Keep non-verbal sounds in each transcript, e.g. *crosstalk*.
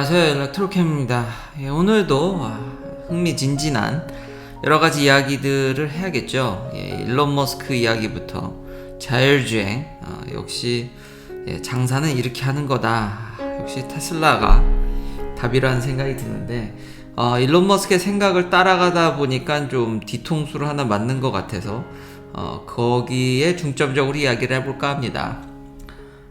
안녕하세요 일렉트로캠입니다. 예, 오늘도 아, 흥미진진한 여러가지 이야기들을 해야겠죠? 예, 일론 머스크 이야기부터 자율주행 아, 역시 예, 장사는 이렇게 하는 거다. 역시 테슬라가 답이라는 생각이 드는데 어, 일론 머스크의 생각을 따라가다 보니까 좀 뒤통수를 하나 맞는 것 같아서 어, 거기에 중점적으로 이야기를 해볼까 합니다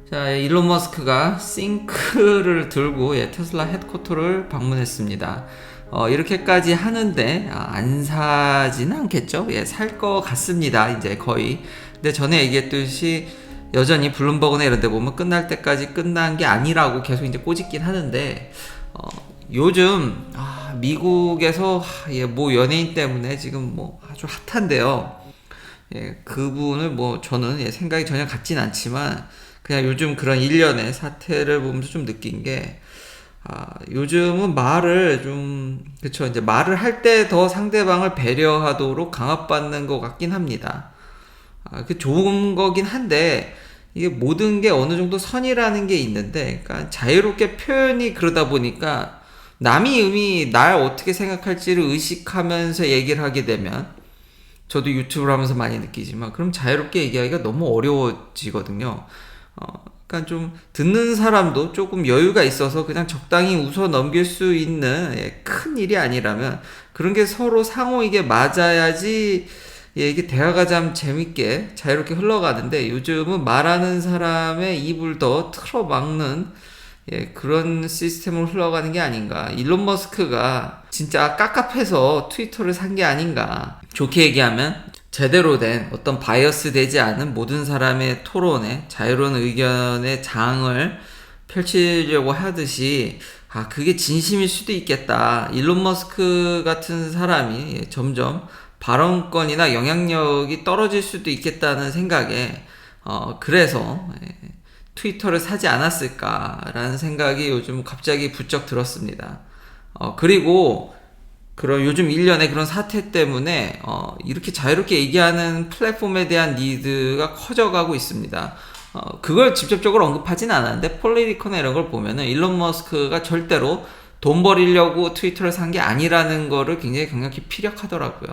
자, 일론 머스크가 싱크를 들고 예, 테슬라 헤드쿼터를 방문했습니다. 어, 이렇게까지 하는데 아, 안 사지는 않겠죠? 예, 살 것 같습니다. 이제 거의. 근데 전에 얘기했듯이 여전히 블룸버그나 이런 데 보면 끝날 때까지 끝난 게 아니라고 계속 이제 꼬집긴 하는데 어, 요즘 아, 미국에서 하, 예, 뭐 연예인 때문에 지금 뭐 아주 핫한데요. 예, 그분을 뭐 저는 예, 생각이 전혀 같진 않지만 그냥 요즘 그런 일련의 사태를 보면서 좀 느낀 게 아, 요즘은 말을 좀 그쵸 이제 말을 할 때 더 상대방을 배려하도록 강압받는 것 같긴 합니다. 아, 그 좋은 거긴 한데 이게 모든 게 어느 정도 선이라는 게 있는데 그러니까 자유롭게 표현이 그러다 보니까 남이 음이 날 어떻게 생각할지를 의식하면서 얘기를 하게 되면 저도 유튜브를 하면서 많이 느끼지만 그럼 자유롭게 얘기하기가 너무 어려워지거든요. 어, 그러니까 좀 듣는 사람도 조금 여유가 있어서 그냥 적당히 웃어 넘길 수 있는 예, 큰 일이 아니라면 그런 게 서로 상호 이게 맞아야지 예, 이게 대화가 참 재밌게 자유롭게 흘러가는데 요즘은 말하는 사람의 입을 더 틀어막는 예, 그런 시스템으로 흘러가는 게 아닌가. 일론 머스크가 진짜 깝깝해서 트위터를 산 게 아닌가. 좋게 얘기하면 제대로 된 어떤 바이어스 되지 않은 모든 사람의 토론에 자유로운 의견의 장을 펼치려고 하듯이 아 그게 진심일 수도 있겠다. 일론 머스크 같은 사람이 점점 발언권이나 영향력이 떨어질 수도 있겠다는 생각에 어 그래서 예, 트위터를 사지 않았을까라는 생각이 요즘 갑자기 부쩍 들었습니다. 어 그리고 그런 요즘 일련의 그런 사태 때문에 어, 이렇게 자유롭게 얘기하는 플랫폼에 대한 니드가 커져가고 있습니다. 어, 그걸 직접적으로 언급하진 않았는데 폴리리코나 이런 걸 보면은 일론 머스크가 절대로 돈 벌이려고 트위터를 산 게 아니라는 거를 굉장히 강력히 피력하더라고요.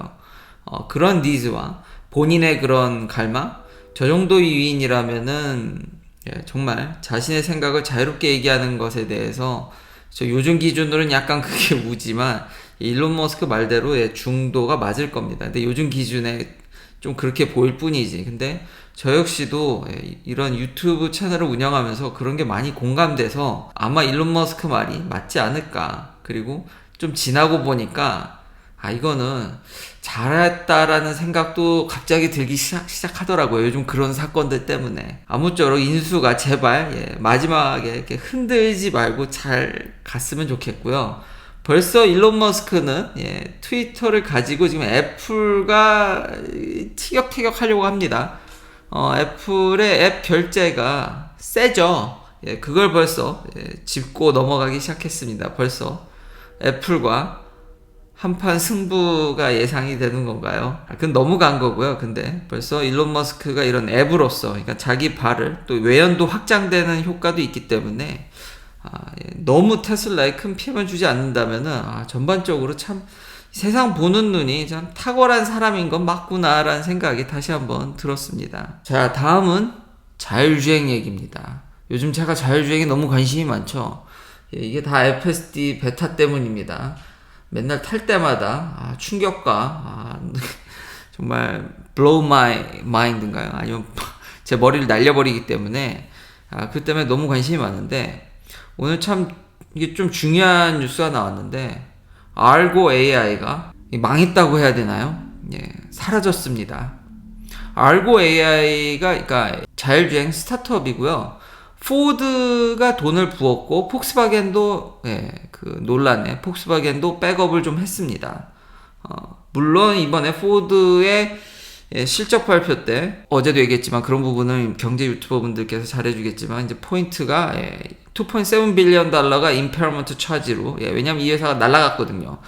어, 그런 니즈와 본인의 그런 갈망, 저 정도의 위인이라면은 예, 정말 자신의 생각을 자유롭게 얘기하는 것에 대해서 저 요즘 기준으로는 약간 그게 *laughs* 무지만 일론 머스크 말대로 의 중도가 맞을 겁니다. 근데 요즘 기준에 좀 그렇게 보일 뿐이지. 근데 저 역시도 예, 이런 유튜브 채널을 운영하면서 그런 게 많이 공감돼서 아마 일론 머스크 말이 맞지 않을까. 그리고 좀 지나고 보니까 아 이거는 잘했다라는 생각도 갑자기 들기 시작, 시작하더라고요. 요즘 그런 사건들 때문에 아무쪼록 인수가 제발 예, 마지막에 이렇게 흔들지 말고 잘 갔으면 좋겠고요. 벌써 일론 머스크는 예, 트위터를 가지고 지금 애플과 티격태격 하려고 합니다. 어, 애플의 앱 결제가 세죠. 예, 그걸 벌써 예, 짚고 넘어가기 시작했습니다. 벌써 애플과 한판 승부가 예상이 되는 건가요? 아, 그건 너무 간 거고요. 근데 벌써 일론 머스크가 이런 앱으로서, 그러니까 자기 발을 또 외연도 확장되는 효과도 있기 때문에 아, 예, 너무 테슬라에 큰 피해만 주지 않는다면은 아, 전반적으로 참 세상 보는 눈이 참 탁월한 사람인 건 맞구나라는 생각이 다시 한번 들었습니다. 자, 다음은 자율주행 얘기입니다. 요즘 제가 자율주행에 너무 관심이 많죠. 예, 이게 다 FSD 베타 때문입니다. 맨날 탈 때마다 아, 충격과 아, *laughs* 정말 blow my mind인가요? 아니면 *laughs* 제 머리를 날려버리기 때문에 아, 그 때문에 너무 관심이 많은데 오늘 참 이게 좀 중요한 뉴스가 나왔는데 알고 AI가 망했다고 해야 되나요? 예, 사라졌습니다. 알고 AI가 그러니까 자율주행 스타트업이고요. 포드가 돈을 부었고 폭스바겐도 예, 그 논란에 폭스바겐도 백업을 좀 했습니다. 어, 물론 이번에 포드의 예, 실적 발표 때 어제도 얘기했지만 그런 부분은 경제 유튜버 분들께서 잘해주겠지만 이제 포인트가 예, 2.7 빌리언 달러가 임페어먼트 차지로 예, 왜냐면 이 회사가 날라갔거든요.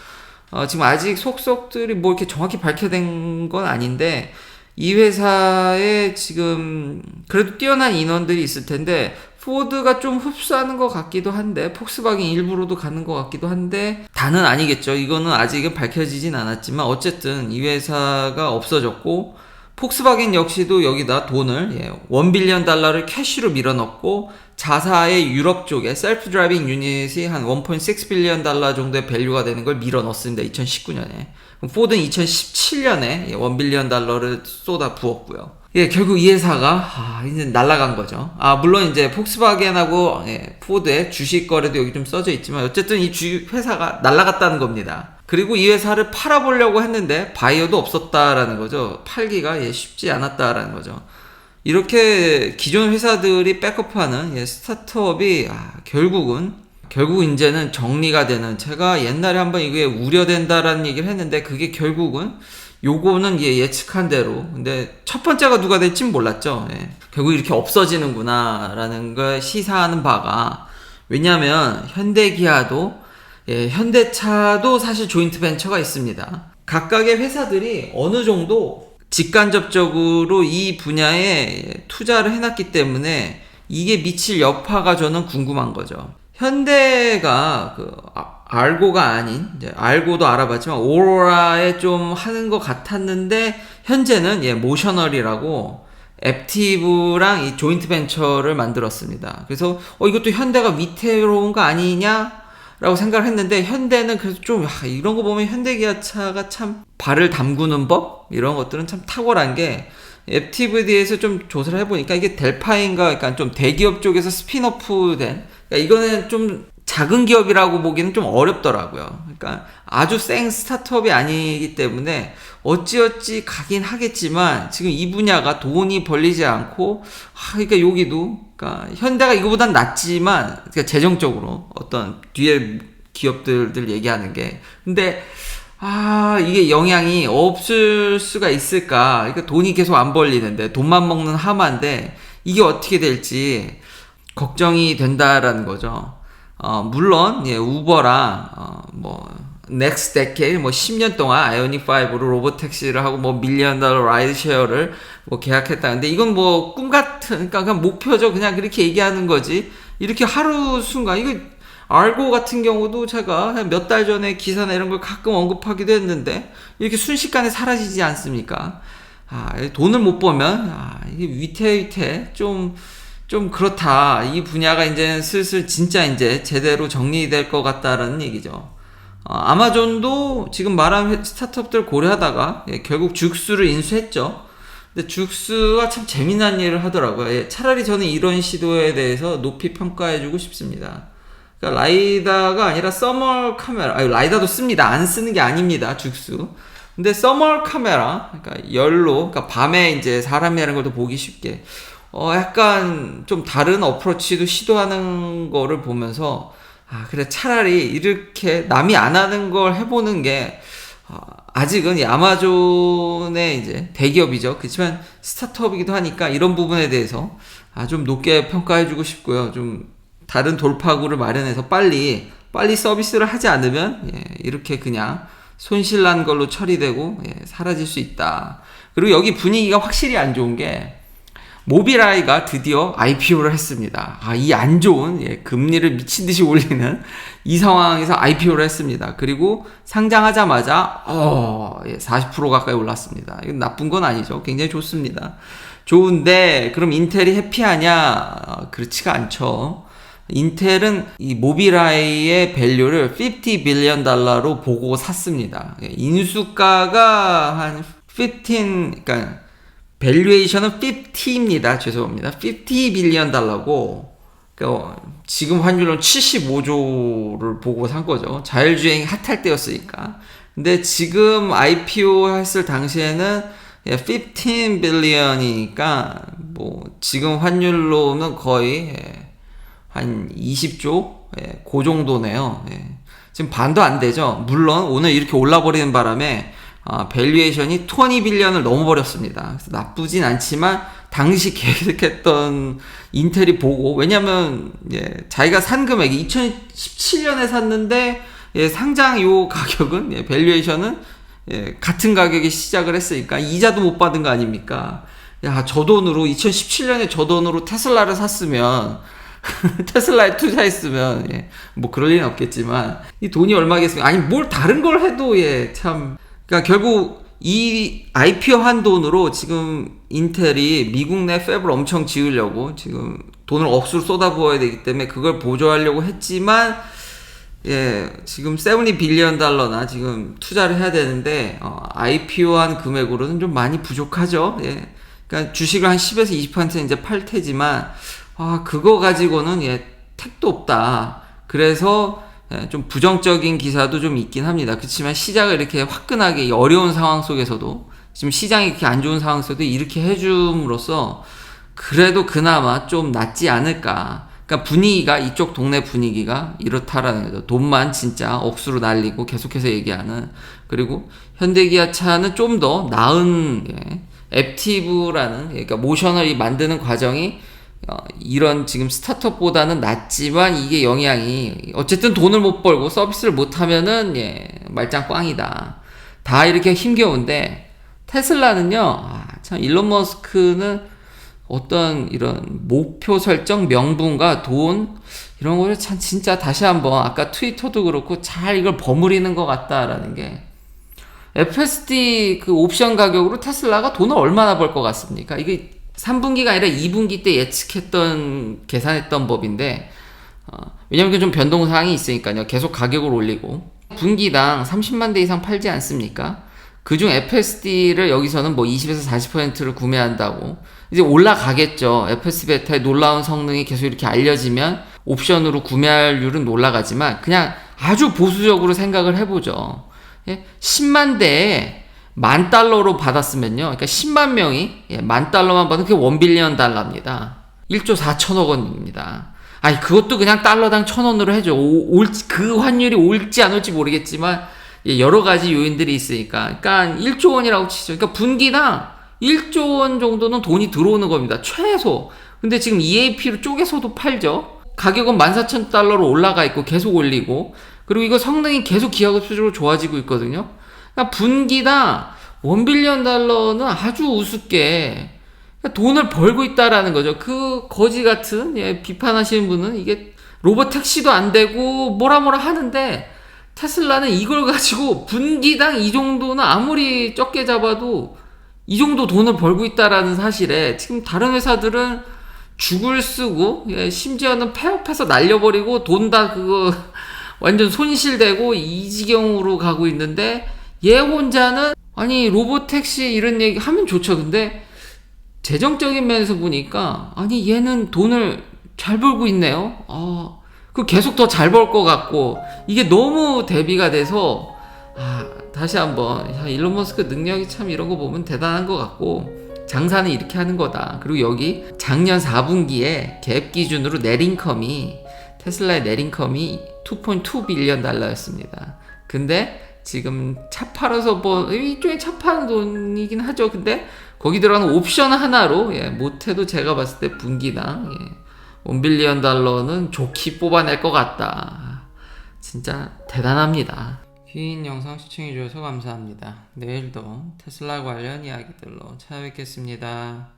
어, 지금 아직 속속들이 뭐 이렇게 정확히 밝혀진 건 아닌데 이 회사에 지금 그래도 뛰어난 인원들이 있을 텐데 포드가 좀 흡수하는 것 같기도 한데 폭스바겐 일부러도 가는 것 같기도 한데 다는 아니겠죠. 이거는 아직은 밝혀지진 않았지만 어쨌든 이 회사가 없어졌고 폭스바겐 역시도 여기다 돈을 예, 1 빌리언 달러를 캐시로 밀어넣고 자사의 유럽 쪽에 셀프 드라이빙 유닛이 한 1.6 빌리언 달러 정도의 밸류가 되는 걸 밀어넣습니다. 2019년에. 포드는 2017년에 1 빌리언 달러를 쏟아 부었고요. 예, 결국 이 회사가 아, 이제 날아간 거죠. 아, 물론 이제 폭스바겐하고 예, 포드의 주식 거래도 여기 좀 써져 있지만 어쨌든 이 주, 회사가 날아갔다는 겁니다. 그리고 이 회사를 팔아보려고 했는데 바이어도 없었다라는 거죠. 팔기가 예, 쉽지 않았다라는 거죠. 이렇게 기존 회사들이 백업하는 예, 스타트업이 아, 결국은 결국 이제는 정리가 되는 제가 옛날에 한번 이게 우려된다라는 얘기를 했는데 그게 결국은 요거는 예, 예측한 대로 근데 첫 번째가 누가 될진 몰랐죠 예. 결국 이렇게 없어지는구나 라는 걸 시사하는 바가 왜냐하면 현대기아도 예, 현대차도 사실 조인트 벤처가 있습니다 각각의 회사들이 어느 정도 직간접적으로 이 분야에 투자를 해놨기 때문에 이게 미칠 여파가 저는 궁금한 거죠. 현대가 그 아- 알고가 아닌 이제 알고도 알아봤지만 오로라에 좀 하는 것 같았는데 현재는 예 모셔널이라고 앱티브랑 이 조인트 벤처를 만들었습니다. 그래서 어 이것도 현대가 위태로운 거 아니냐? 라고 생각을 했는데 현대는 그래서 좀 아, 이런 거 보면 현대 기아차가 참 발을 담그는 법 이런 것들은 참 탁월한 게 앱티브디에서 좀 조사를 해보니까 이게 델파인가 그러니까 좀 대기업 쪽에서 스피너프된 그러니까 이거는 좀 작은 기업이라고 보기는 좀 어렵더라고요. 그러니까 아주 생 스타트업이 아니기 때문에 어찌어찌 가긴 하겠지만 지금 이 분야가 돈이 벌리지 않고 아 그러니까 여기도 그러니까 현대가 이거보단 낫지만 그러니까 재정적으로 어떤 뒤에 기업들들 얘기하는 게 근데 아 이게 영향이 없을 수가 있을까? 그러니까 돈이 계속 안 벌리는데 돈만 먹는 하마인데 이게 어떻게 될지 걱정이 된다라는 거죠. 어, 물론 예, 우버랑 어, 뭐 넥스트 데케일 뭐 10년 동안 아이오닉 5로 로봇 택시를 하고 뭐 밀리언 달러 라이드 쉐어를 뭐 계약했다. 근데 이건 뭐 꿈 같은 그러니까 그냥 목표죠. 그냥 그렇게 얘기하는 거지. 이렇게 하루 순간 이거 알고 같은 경우도 제가 몇 달 전에 기사나 이런 걸 가끔 언급하기도 했는데 이렇게 순식간에 사라지지 않습니까? 아, 돈을 못 벌면 아, 이게 위태위태 좀 좀 그렇다. 이 분야가 이제 슬슬 진짜 이제 제대로 정리될 것 같다라는 얘기죠. 어, 아마존도 지금 말한 회- 스타트업들 고려하다가 예, 결국 죽수를 인수했죠. 근데 죽수가 참 재미난 일을 하더라고요. 예, 차라리 저는 이런 시도에 대해서 높이 평가해주고 싶습니다. 그러니까 라이다가 아니라 서멀 카메라, 아니 라이다도 씁니다. 안 쓰는 게 아닙니다. 죽수. 근데 서멀 카메라, 그러니까 열로, 그러니까 밤에 이제 사람이라는 것도 보기 쉽게, 어 약간 좀 다른 어프로치도 시도하는 거를 보면서 아 그래 차라리 이렇게 남이 안 하는 걸 해보는 게 어, 아직은 이 아마존의 이제 대기업이죠. 그렇지만 스타트업이기도 하니까 이런 부분에 대해서 아 좀 높게 평가해주고 싶고요. 좀 다른 돌파구를 마련해서 빨리 빨리 서비스를 하지 않으면 예, 이렇게 그냥 손실난 걸로 처리되고 예, 사라질 수 있다. 그리고 여기 분위기가 확실히 안 좋은 게 모비라이가 드디어 IPO를 했습니다. 아, 이 안 좋은 예, 금리를 미친 듯이 올리는 이 상황에서 IPO를 했습니다. 그리고 상장하자마자 어, 예, 40% 가까이 올랐습니다. 이건 나쁜 건 아니죠. 굉장히 좋습니다. 좋은데 그럼 인텔이 해피하냐? 어, 그렇지가 않죠. 인텔은 이 모비라이의 밸류를 50 빌리언 달러로 보고 샀습니다. 예, 인수가가 한 15, 그러니까 밸류에이션은 50입니다. 죄송합니다. 50 빌리언 달러고 그러니까 지금 환율로 75조를 보고 산 거죠. 자율주행이 핫할 때였으니까. 근데 지금 IPO 했을 당시에는 15 빌리언이니까 뭐 지금 환율로는 거의 예, 한 20조 예, 그 정도네요. 예. 지금 반도 안 되죠. 물론 오늘 이렇게 올라버리는 바람에 아, 밸류에이션이 20 빌리언을 넘어버렸습니다. 그래서 나쁘진 않지만 당시 계획했던 인텔이 보고 왜냐면 예, 자기가 산 금액이 2017년에 샀는데 예, 상장 요 가격은 예, 밸류에이션은 예, 같은 가격에 시작을 했으니까 이자도 못 받은 거 아닙니까? 야, 저 돈으로 2017년에 저 돈으로 테슬라를 샀으면 *laughs* 테슬라에 투자했으면 예, 뭐 그럴 리는 없겠지만 이 돈이 얼마겠습니까? 아니 뭘 다른 걸 해도 예, 참 그러니까 결국 이 IPO 한 돈으로 지금 인텔이 미국 내 팹을 엄청 지으려고 지금 돈을 억수로 쏟아부어야 되기 때문에 그걸 보조하려고 했지만 예, 지금 70 빌리언 달러나 지금 투자를 해야 되는데 어, IPO한 금액으로는 좀 많이 부족하죠. 예. 그러니까 주식을 한 10에서 20% 이제 팔 테지만 아, 그거 가지고는 예, 택도 없다. 그래서 예, 좀 부정적인 기사도 좀 있긴 합니다. 그렇지만 시장을 이렇게 화끈하게 이 어려운 상황 속에서도 지금 시장이 이렇게 안 좋은 상황 속에도 이렇게 해줌으로써 그래도 그나마 좀 낫지 않을까. 그러니까 분위기가 이쪽 동네 분위기가 이렇다라는 거죠. 돈만 진짜 억수로 날리고 계속해서 얘기하는 그리고 현대기아차는 좀 더 나은 예, 앱티브라는 그러니까 모셔널이 만드는 과정이 어, 이런 지금 스타트업보다는 낫지만 이게 영향이 어쨌든 돈을 못 벌고 서비스를 못 하면은 예, 말짱 꽝이다. 다 이렇게 힘겨운데 테슬라는요. 아, 참 일론 머스크는 어떤 이런 목표 설정 명분과 돈 이런 거를 참 진짜 다시 한번 아까 트위터도 그렇고 잘 이걸 버무리는 것 같다라는 게 FSD 그 옵션 가격으로 테슬라가 돈을 얼마나 벌 것 같습니까? 이게 3분기가 아니라 2분기 때 예측했던 계산했던 법인데 어, 왜냐면 그좀 변동 사항이 있으니까요. 계속 가격을 올리고 분기당 30만 대 이상 팔지 않습니까? 그중 FSD를 여기서는 뭐 20에서 40%를 구매한다고 이제 올라가겠죠. FSD 베타의 놀라운 성능이 계속 이렇게 알려지면 옵션으로 구매할률은 올라가지만 그냥 아주 보수적으로 생각을 해보죠. 예? 10만 대에 만 달러로 받았으면요. 그러니까 10만 명이 예, 만 달러만 받으면 그게 원빌리언 달러입니다. 1조 4천억 원입니다. 아니 그것도 그냥 달러당 천 원으로 해줘. 올, 그 환율이 올지 안 올지 모르겠지만 예, 여러 가지 요인들이 있으니까. 그러니까 1조 원이라고 치죠. 그러니까 분기당 1조 원 정도는 돈이 들어오는 겁니다. 최소. 근데 지금 EAP로 쪼개서도 팔죠. 가격은 14,000달러로 올라가 있고 계속 올리고 그리고 이거 성능이 계속 기하급수적으로 좋아지고 있거든요. 그러니까 분기당 원빌리언 달러는 아주 우습게 돈을 벌고 있다라는 거죠. 그 거지 같은 예, 비판하시는 분은 이게 로봇 택시도 안 되고 뭐라 뭐라 하는데 테슬라는 이걸 가지고 분기당 이 정도는 아무리 적게 잡아도 이 정도 돈을 벌고 있다라는 사실에 지금 다른 회사들은 죽을 쓰고 예, 심지어는 폐업해서 날려버리고 돈 다 그거 완전 손실되고 이 지경으로 가고 있는데 얘 혼자는 아니 로보택시 이런 얘기 하면 좋죠. 근데 재정적인 면에서 보니까 아니 얘는 돈을 잘 벌고 있네요. 아, 그 계속 더 잘 벌 것 같고 이게 너무 대비가 돼서 아, 다시 한번 야, 일론 머스크 능력이 참 이런 거 보면 대단한 것 같고 장사는 이렇게 하는 거다. 그리고 여기 작년 4분기에 갭 기준으로 넷인컴이 테슬라의 넷인컴이 2.2 빌리언 달러였습니다. 근데 지금 차 팔아서 뭐 이쪽에 차 파는 돈이긴 하죠. 근데 거기 들어가는 옵션 하나로 예, 못해도 제가 봤을 때 분기당 예, 1빌리언 달러는 좋게 뽑아낼 것 같다. 진짜 대단합니다. 긴 영상 시청해주셔서 감사합니다. 내일도 테슬라 관련 이야기들로 찾아뵙겠습니다.